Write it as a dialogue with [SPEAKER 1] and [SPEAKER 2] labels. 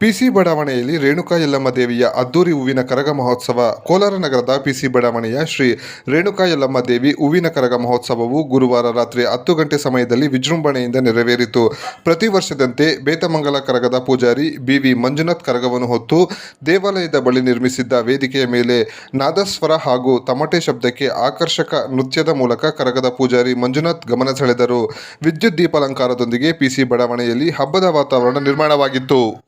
[SPEAKER 1] PC ಬಡಾವಣೆಯಲ್ಲಿ ರೇಣುಕಾ ಯಲ್ಲಮ್ಮ ದೇವಿಯ ಅದ್ದೂರಿ ಹೂವಿನ ಕರಗ ಮಹೋತ್ಸವ. ಕೋಲಾರ ನಗರದ ಪಿಸಿ ಬಡಾವಣೆಯ ಶ್ರೀ ರೇಣುಕಾ ಯಲ್ಲಮ್ಮ ದೇವಿ ಹೂವಿನ ಕರಗ ಮಹೋತ್ಸವವು ಗುರುವಾರ ರಾತ್ರಿ ಹತ್ತು ಗಂಟೆ ಸಮಯದಲ್ಲಿ ವಿಜೃಂಭಣೆಯಿಂದ ನೆರವೇರಿತು. ಪ್ರತಿ ವರ್ಷದಂತೆ ಬೇತಮಂಗಲ ಕರಗದ ಪೂಜಾರಿ ಬಿವಿ ಮಂಜುನಾಥ್ ಕರಗವನ್ನು ಹೊತ್ತು ದೇವಾಲಯದ ಬಳಿ ನಿರ್ಮಿಸಿದ್ದ ವೇದಿಕೆಯ ಮೇಲೆ ನಾದಸ್ವರ ಹಾಗೂ ತಮಟೆ ಶಬ್ದಕ್ಕೆ ಆಕರ್ಷಕ ನೃತ್ಯದ ಮೂಲಕ ಕರಗದ ಪೂಜಾರಿ ಮಂಜುನಾಥ್ ಗಮನ ಸೆಳೆದರು. ವಿದ್ಯುತ್ ದೀಪಾಲಂಕಾರದೊಂದಿಗೆ ಪಿಸಿ ಬಡಾವಣೆಯಲ್ಲಿ ಹಬ್ಬದ ವಾತಾವರಣ ನಿರ್ಮಾಣವಾಗಿತ್ತು.